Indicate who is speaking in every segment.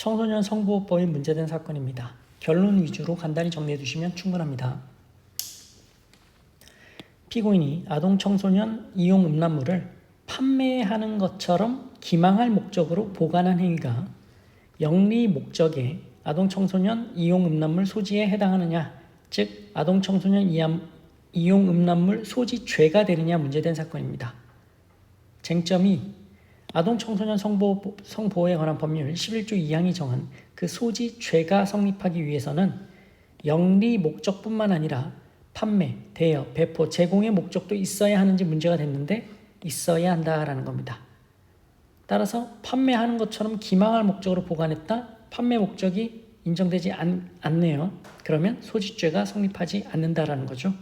Speaker 1: 청소년 성보호법이 문제된 사건입니다. 결론 위주로 간단히 정리해 두시면 충분합니다. 피고인이 아동 청소년 이용 음란물을 판매하는 것처럼 기망할 목적으로 보관한 행위가 영리 목적의 아동 청소년 이용 음란물 소지에 해당하느냐, 즉 아동 청소년 이용 음란물 소지 죄가 되느냐 문제된 사건입니다. 쟁점이 아동 청소년 성보, 성보호에 관한 법률 11조 2항이 정한 그 소지 죄가 성립하기 위해서는 영리 목적뿐만 아니라 판매, 대여, 배포, 제공의 목적도 있어야 하는지 문제가 됐는데 있어야 한다라는 겁니다. 따라서 판매하는 것처럼 기망할 목적으로 보관했다. 판매 목적이 인정되지 않, 않네요. 그러면 소지죄가 성립하지 않는다라는 거죠.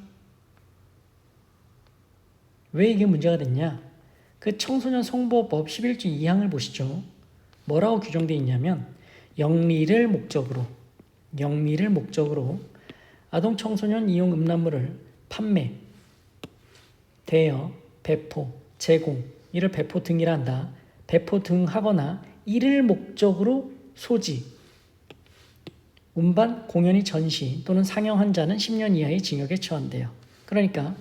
Speaker 1: 왜 이게 문제가 됐냐? 그 청소년 성보호법 11조 2항을 보시죠. 뭐라고 규정되어 있냐면 영리를 목적으로 영리를 목적으로 아동 청소년 이용 음란물을 판매, 대여, 배포, 제공 이를 배포 등이라 한다. 배포 등 하거나 이를 목적으로 소지, 운반, 공연이 전시 또는 상영한 자는 10년 이하의 징역에 처한대요. 그러니까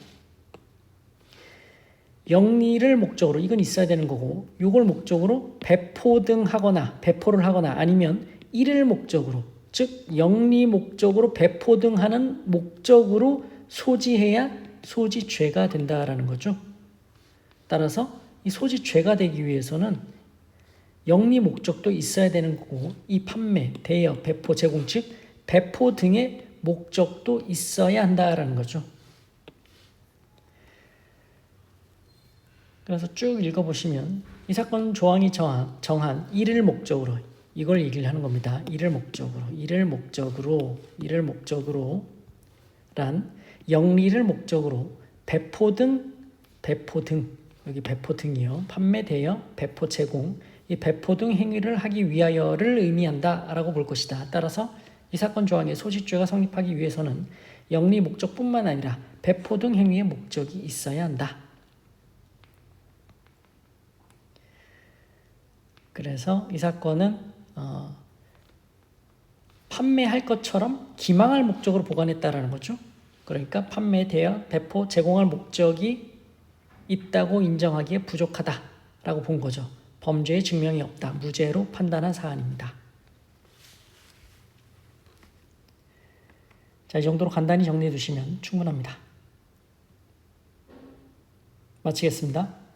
Speaker 1: 영리를 목적으로 이건 있어야 되는 거고 요걸 목적으로 배포 등 하거나 배포를 하거나 아니면 이를 목적으로 즉 영리 목적으로 배포 등 하는 목적으로 소지해야 소지죄가 된다라는 거죠. 따라서 이 소지죄가 되기 위해서는 영리 목적도 있어야 되는 거고 이 판매, 대여, 배포, 제공 즉 배포 등의 목적도 있어야 한다라는 거죠. 그래서 쭉 읽어보시면 이 사건 조항이 정한, 정한 이를 목적으로 이걸 얘기를 하는 겁니다. 이를 목적으로, 이를 목적으로, 이를 목적으로 란 영리를 목적으로 배포 등, 배포 등 여기 배포 등이요. 판매, 대여, 배포, 제공 이 배포 등 행위를 하기 위하여를 의미한다 라고 볼 것이다. 따라서 이 사건 조항의 소지죄가 성립하기 위해서는 영리 목적뿐만 아니라 배포 등 행위의 목적이 있어야 한다. 그래서 이 사건은 어, 판매할 것처럼 기망할 목적으로 보관했다라는 거죠. 그러니까 판매, 대여, 배포, 제공할 목적이 있다고 인정하기에 부족하다라고 본 거죠. 범죄의 증명이 없다. 무죄로 판단한 사안입니다. 자, 이 정도로 간단히 정리해 두시면 충분합니다. 마치겠습니다.